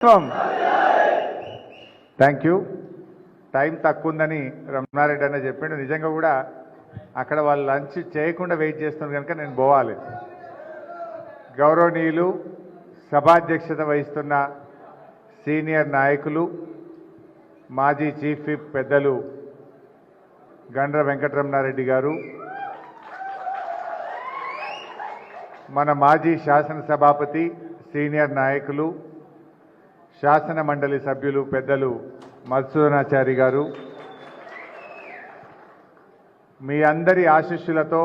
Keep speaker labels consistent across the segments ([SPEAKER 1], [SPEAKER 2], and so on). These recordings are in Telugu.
[SPEAKER 1] ప్రభుత్వం థ్యాంక్ యూ టైం తక్కువ ఉందని రమణారెడ్డి అన్న చెప్పిండు. నిజంగా కూడా అక్కడ వాళ్ళు లంచ్ చేయకుండా వెయిట్ చేస్తున్నారు కనుక నేను పోవాలి. గౌరవనీయులు సభాధ్యక్షత వహిస్తున్న సీనియర్ నాయకులు మాజీ చీఫ్ విప్ పెద్దలు గండ్ర వెంకటరమణారెడ్డి గారు మన మాజీ శాసనసభాపతి సీనియర్ నాయకులు శాసన మండలి సభ్యులు పెద్దలు మధుసూదనాచారి గారు. మీ అందరి ఆశీస్సులతో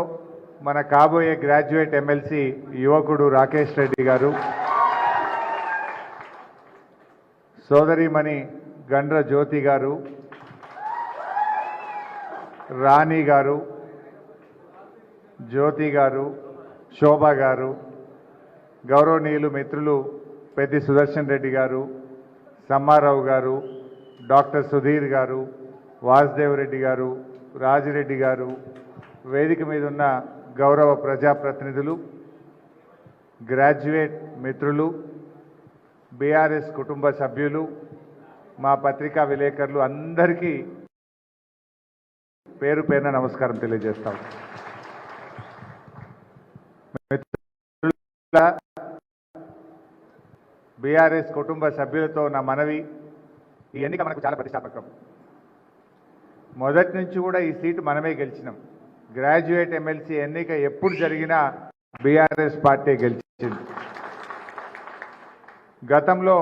[SPEAKER 1] మన కాబోయే గ్రాడ్యుయేట్ ఎమ్మెల్సీ యువకుడు రాకేష్ రెడ్డి గారు. సోదరిమణి గండ్ర జ్యోతి గారు. రాణి గారు. జ్యోతి గారు. శోభ గారు. గౌరవనీయులు మిత్రులు పెద్ది సుదర్శన్ రెడ్డి గారు. సమ్మారావు గారు డాక్టర్ సుధీర్ గారు వాసుదేవరెడ్డి గారు రాజిరెడ్డి గారు వేదిక మీద ఉన్న గౌరవ ప్రజాప్రతినిధులు గ్రాడ్యుయేట్ మిత్రులు బీఆర్ఎస్ కుటుంబ సభ్యులు మా పత్రికా విలేకరులు అందరికీ పేరు పేరున నమస్కారం తెలియజేస్తాం. బీఆర్ఎస్ కుటుంబ సభ్యులతో నా మనవి. ఈ ఎన్నిక మనకు చాలా ప్రతిష్టాపకం మొదటి నుంచి కూడా ఈ సీటు మనమే గెలిచినాం. గ్రాడ్యుయేట్ ఎమ్మెల్సీ ఎన్నిక ఎప్పుడు జరిగినా బీఆర్ఎస్ పార్టీ గెలిచింది. గతంలో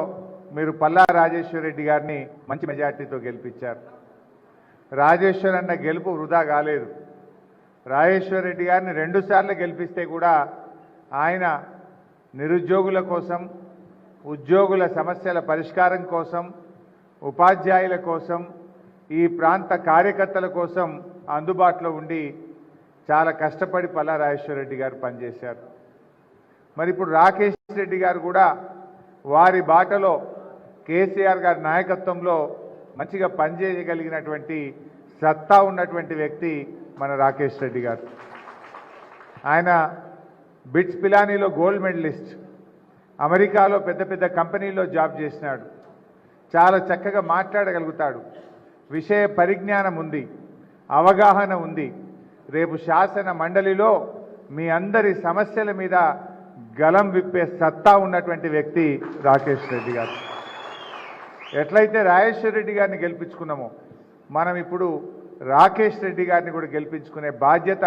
[SPEAKER 1] మీరు పల్లా రాజేశ్వర్ రెడ్డి గారిని మంచి మెజార్టీతో గెలిపించారు. రాజేశ్వర్ అన్న గెలుపు వృధా కాలేదు. రాజేశ్వర్ రెడ్డి గారిని రెండుసార్లు గెలిపిస్తే కూడా ఆయన నిరుద్యోగుల కోసం ఉద్యోగుల సమస్యల పరిష్కారం కోసం ఉపాధ్యాయుల కోసం ఈ ప్రాంత కార్యకర్తల కోసం అందుబాటులో ఉండి చాలా కష్టపడి పల్లా రెడ్డి గారు పనిచేశారు. మరి ఇప్పుడు రాకేష్ రెడ్డి గారు కూడా వారి బాటలో కేసీఆర్ గారి నాయకత్వంలో మంచిగా పనిచేయగలిగినటువంటి సత్తా ఉన్నటువంటి వ్యక్తి మన రాకేష్ రెడ్డి గారు. ఆయన బిట్స్ పిలానీలో గోల్డ్ మెడలిస్ట్. అమెరికాలో పెద్ద పెద్ద కంపెనీల్లో జాబ్ చేసినాడు. చాలా చక్కగా మాట్లాడగలుగుతాడు. విషయ పరిజ్ఞానం ఉంది. అవగాహన ఉంది. రేపు శాసన మండలిలో మీ అందరి సమస్యల మీద గలం విప్పే సత్తా ఉన్నటువంటి వ్యక్తి రాకేష్ రెడ్డి గారు. ఎట్లయితే రాజేశ్వర రెడ్డి గారిని గెలిపించుకున్నామో మనం ఇప్పుడు రాకేష్ రెడ్డి గారిని కూడా గెలిపించుకునే బాధ్యత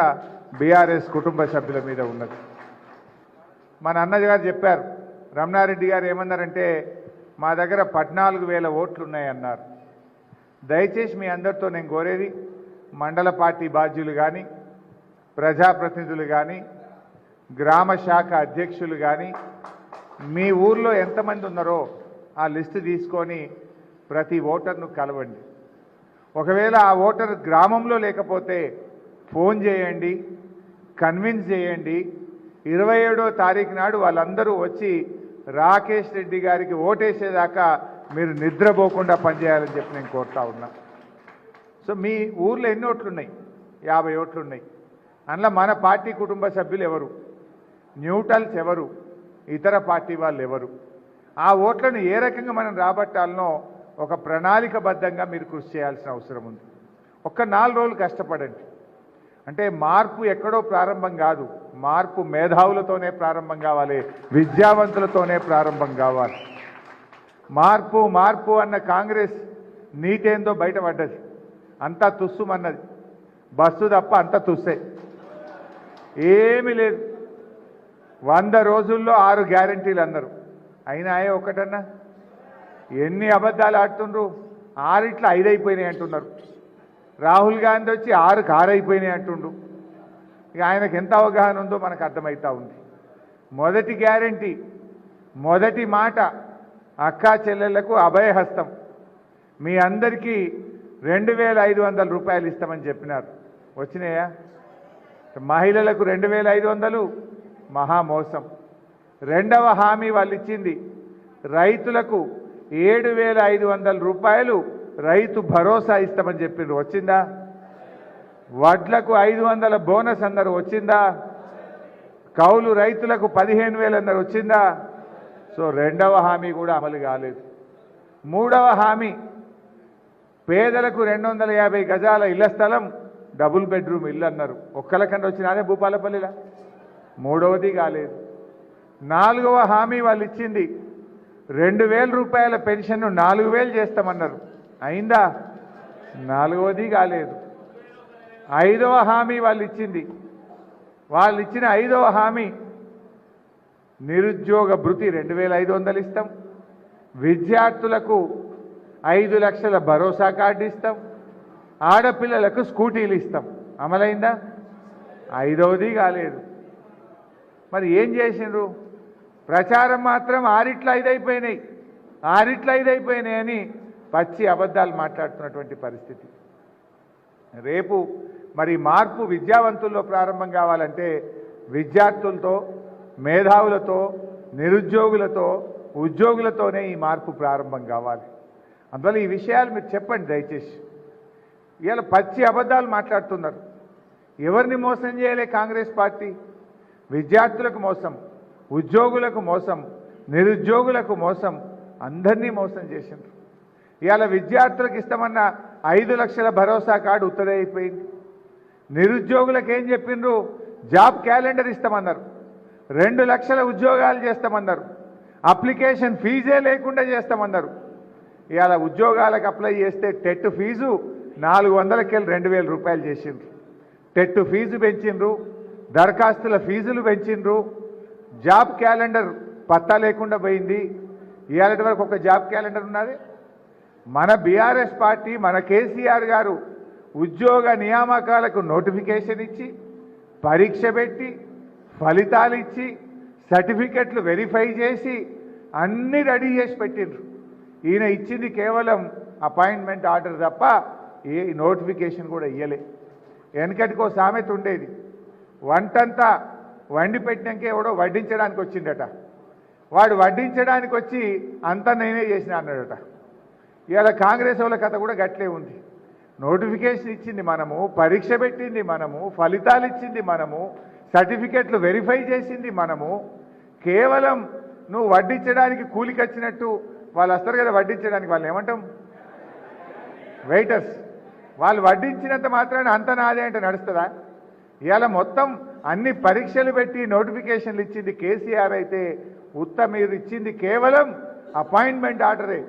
[SPEAKER 1] బీఆర్ఎస్ కుటుంబ సభ్యుల మీద ఉన్నది. మన అన్నగారు చెప్పారు రమణారెడ్డి గారు ఏమన్నారంటే మా దగ్గర పద్నాలుగు వేల ఓట్లు ఉన్నాయన్నారు. దయచేసి మీ అందరితో నేను కోరేది మండల పార్టీ బాధ్యులు కానీ ప్రజాప్రతినిధులు కానీ గ్రామ శాఖ అధ్యక్షులు కానీ మీ ఊర్లో ఎంతమంది ఉన్నారో ఆ లిస్టు తీసుకొని ప్రతి ఓటర్ను కలవండి. ఒకవేళ ఆ ఓటర్ గ్రామంలో లేకపోతే ఫోన్ చేయండి కన్విన్స్ చేయండి. ఇరవై ఏడో తారీఖు నాడు వాళ్ళందరూ వచ్చి రాకేష్ రెడ్డి గారికి ఓటేసేదాకా మీరు నిద్రపోకుండా పనిచేయాలని చెప్పి నేను కోరుతా ఉన్నా. సో మీ ఊర్లో ఎన్ని ఓట్లున్నాయి? యాభై ఓట్లున్నాయి. అందులో మన పార్టీ కుటుంబ సభ్యులు ఎవరు? న్యూట్రల్స్ ఎవరు? ఇతర పార్టీ వాళ్ళు ఎవరు? ఆ ఓట్లను ఏ రకంగా మనం రాబట్టాలనో ఒక ప్రణాళికబద్ధంగా మీరు కృషి చేయాల్సిన అవసరం ఉంది. ఒక్క నాలుగు రోజులు కష్టపడండి. అంటే మార్పు ఎక్కడో ప్రారంభం కాదు. మార్పు మేధావులతోనే ప్రారంభం కావాలి విద్యావంతులతోనే ప్రారంభం కావాలి. మార్పు మార్పు అన్న కాంగ్రెస్ నీటేందో బయటపడ్డది. అంతా తుస్సుమన్నది. బస్సు తప్ప అంత తుస్సే. ఏమీ లేదు. వంద రోజుల్లో ఆరు గ్యారంటీలు అన్నారు. ఏ ఒకటన్నా ఎన్ని అబద్ధాలు ఆడుతుండ్రు? ఆరిట్ల ఐదు అయిపోయినాయి అంటున్నారు. రాహుల్ గాంధీ వచ్చి ఆరు కారు అయిపోయినాయి అంటుండ్రు. ఇక ఆయనకు ఎంత అవగాహన ఉందో మనకు అర్థమవుతూ ఉంది. మొదటి గ్యారంటీ మొదటి మాట అక్కా చెల్లెళ్ళకు అభయహస్తం. మీ అందరికీ రెండు వేల ఐదు వందల రూపాయలు ఇస్తామని చెప్పినారు. వచ్చినాయా? మహిళలకు రెండు వేల ఐదు వందలు మహామోసం రెండవ హామీ వాళ్ళు ఇచ్చింది రైతులకు ఏడు వేల ఐదు వందల రూపాయలు రైతు భరోసా ఇస్తామని చెప్పిండ్రు. వచ్చిందా? వడ్లకు ఐదు వందల బోనస్ అన్నారు వచ్చిందా? కౌలు రైతులకు పదిహేను వేలు అన్నారు వచ్చిందా? సో రెండవ హామీ కూడా అమలు కాలేదు. మూడవ హామీ పేదలకు రెండు వందల యాభై గజాల ఇళ్ళ స్థలం డబుల్ బెడ్రూమ్ ఇల్లు అన్నారు. ఒక్కలకన్నా వచ్చిన అదే భూపాలపల్లిలా? మూడవది కాలేదు. నాలుగవ హామీ వాళ్ళు ఇచ్చింది రెండు వేల రూపాయల పెన్షన్ను నాలుగు వేలు చేస్తామన్నారు. అయిందా? నాలుగవది కాలేదు. ఐదవ హామీ వాళ్ళు ఇచ్చింది వాళ్ళు ఇచ్చిన ఐదవ హామీ నిరుద్యోగ భృతి రెండు వేల ఐదు వందలు ఇస్తాం. విద్యార్థులకు ఐదు లక్షల భరోసా కార్డు ఇస్తాం. ఆడపిల్లలకు స్కూటీలు ఇస్తాం. అమలైందా? ఐదవది కాలేదు. మరి ఏం చేసిండ్రు? ప్రచారం మాత్రం ఆరిట్ల ఐదైపోయినాయి. ఆరిట్ల ఐదైపోయినాయి అని పచ్చి అబద్ధాలు మాట్లాడుతున్నటువంటి పరిస్థితి. రేపు మరి మార్పు విద్యావంతుల్లో ప్రారంభం కావాలంటే విద్యార్థులతో మేధావులతో నిరుద్యోగులతో ఉద్యోగులతోనే ఈ మార్పు ప్రారంభం కావాలి. అందువల్ల ఈ విషయాలు మీరు చెప్పండి దయచేసి. ఇవాళ పచ్చి అబద్ధాలు మాట్లాడుతున్నారు. ఎవరిని మోసం చేయలే కాంగ్రెస్ పార్టీ? విద్యార్థులకు మోసం ఉద్యోగులకు మోసం నిరుద్యోగులకు మోసం అందరినీ మోసం చేసిండ్రు. ఇవాళ విద్యార్థులకు ఇస్తామన్న ఐదు లక్షల భరోసా కార్డు ఉత్తరైపోయింది అయిపోయింది. నిరుద్యోగులకు ఏం చెప్పిండ్రు? జాబ్ క్యాలెండర్ ఇస్తామన్నారు. రెండు లక్షల ఉద్యోగాలు చేస్తామన్నారు. అప్లికేషన్ ఫీజే లేకుండా చేస్తామన్నారు. ఇవాళ ఉద్యోగాలకు అప్లై చేస్తే టెట్ ఫీజు నాలుగు వందలకెళ్ళి రెండు వేల రూపాయలు చేసిండ్రు. టెట్ ఫీజు పెంచిండ్రు దరఖాస్తుల ఫీజులు పెంచిండ్రు. జాబ్ క్యాలెండర్ పత్తా లేకుండా పోయింది. ఇవాళ వరకు ఒక జాబ్ క్యాలెండర్ ఉన్నది. మన బీఆర్ఎస్ పార్టీ మన కేసీఆర్ గారు ఉద్యోగ నియామకాలకు నోటిఫికేషన్ ఇచ్చి పరీక్ష పెట్టి ఫలితాలు ఇచ్చి సర్టిఫికెట్లు వెరిఫై చేసి అన్నీ రెడీ చేసి పెట్టిండ్రు. ఈయన ఇచ్చింది కేవలం అపాయింట్మెంట్ ఆర్డర్ తప్ప ఏ నోటిఫికేషన్ కూడా ఇయ్యలే. వెనకటికో సామెత ఉండేది. వంటంతా వండి పెట్టినాకే ఎవడో వడ్డించడానికి వచ్చిండట. వాడు వడ్డించడానికి వచ్చి అంతా నేనే చేసిన అన్నాడట. ఇవాళ కాంగ్రెస్ వాళ్ళ కథ కూడా గట్లే ఉంది. నోటిఫికేషన్ ఇచ్చింది మనము పరీక్ష పెట్టింది మనము ఫలితాలు ఇచ్చింది మనము సర్టిఫికెట్లు వెరిఫై చేసింది మనము. కేవలం నువ్వు వడ్డించడానికి కూలికి వచ్చినట్టు వాళ్ళు వస్తారు కదా వడ్డించడానికి వాళ్ళు ఏమంటాం? వెయిటర్స్ వాళ్ళు వడ్డించినంత మాత్రాన అంత నాదే అంటే నడుస్తుందా? ఇవాళ మొత్తం అన్ని పరీక్షలు పెట్టి నోటిఫికేషన్లు ఇచ్చింది కేసీఆర్ అయితే ఉత్త మీరు ఇచ్చింది కేవలం అపాయింట్మెంట్ ఆర్డరే.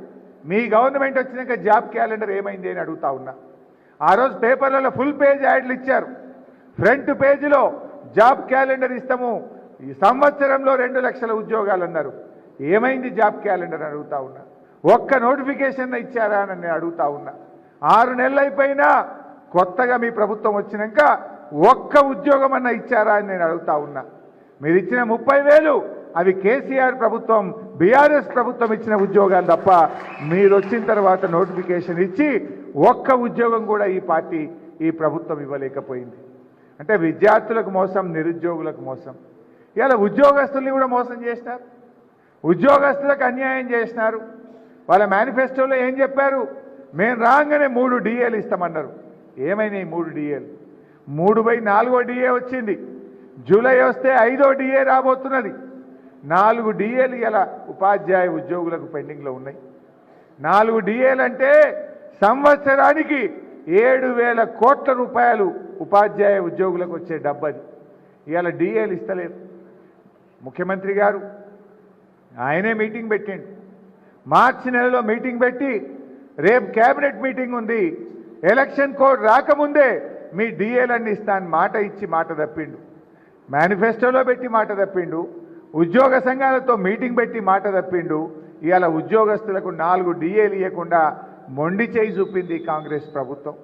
[SPEAKER 1] మీ గవర్నమెంట్ వచ్చినాక జాబ్ క్యాలెండర్ ఏమైంది అని అడుగుతా ఉన్నా. ఆ రోజు పేపర్లలో ఫుల్ పేజ్ యాడ్లు ఇచ్చారు. ఫ్రంట్ పేజీలో జాబ్ క్యాలెండర్ ఇస్తాము. ఈ సంవత్సరంలో రెండు లక్షల ఉద్యోగాలు అన్నారు. ఏమైంది జాబ్ క్యాలెండర్ అని అడుగుతా ఉన్నా. ఒక్క నోటిఫికేషన్ ఇచ్చారా అని నేను అడుగుతా ఉన్నా. ఆరు నెలలు అయిపోయినా కొత్తగా మీ ప్రభుత్వం వచ్చినాక ఒక్క ఉద్యోగం అన్న ఇచ్చారా అని నేను అడుగుతా ఉన్నా. మీరు ఇచ్చిన ముప్పై వేలు అవి కేసీఆర్ ప్రభుత్వం బీఆర్ఎస్ ప్రభుత్వం ఇచ్చిన ఉద్యోగాలు తప్ప మీరు వచ్చిన తర్వాత నోటిఫికేషన్ ఇచ్చి ఒక్క ఉద్యోగం కూడా ఈ పార్టీ ఈ ప్రభుత్వం ఇవ్వలేకపోయింది. అంటే విద్యార్థులకు మోసం నిరుద్యోగులకు మోసం. ఇలా ఉద్యోగస్తుల్ని కూడా మోసం చేసినారు. ఉద్యోగస్తులకు అన్యాయం చేసినారు. వాళ్ళ మేనిఫెస్టోలో ఏం చెప్పారు? మేము రాగానే మూడు డిఏలు ఇస్తామన్నారు. ఏమైనాయి మూడు డిఏలు? మూడు బై నాలుగో డిఏ వచ్చింది. జూలై వస్తే ఐదో డిఏ రాబోతున్నది. నాలుగు డిఏలు ఇలా ఉపాధ్యాయ ఉద్యోగులకు పెండింగ్లో ఉన్నాయి. నాలుగు డిఏలు అంటే సంవత్సరానికి ఏడు వేల కోట్ల రూపాయలు ఉపాధ్యాయ ఉద్యోగులకు వచ్చే డబ్బది. ఇవాళ డిఏలు ఇస్తలేదు ముఖ్యమంత్రి గారు ఆయనే మీటింగ్ పెట్టిండు. మార్చి నెలలో మీటింగ్ పెట్టి రేపు కేబినెట్ మీటింగ్ ఉంది. ఎలక్షన్ కోడ్ రాకముందే మీ డిఏలన్నీ ఇస్తాను మాట ఇచ్చి మాట తప్పిండు. మేనిఫెస్టోలో పెట్టి మాట తప్పిండు. ఉద్యోగ సంఘాలతో మీటింగ్ పెట్టి మాట తప్పిండు. ఇవాళ ఉద్యోగస్తులకు నాలుగు డిఏలు ఇవ్వకుండా మొండి చేయి చూపింది కాంగ్రెస్ ప్రభుత్వం.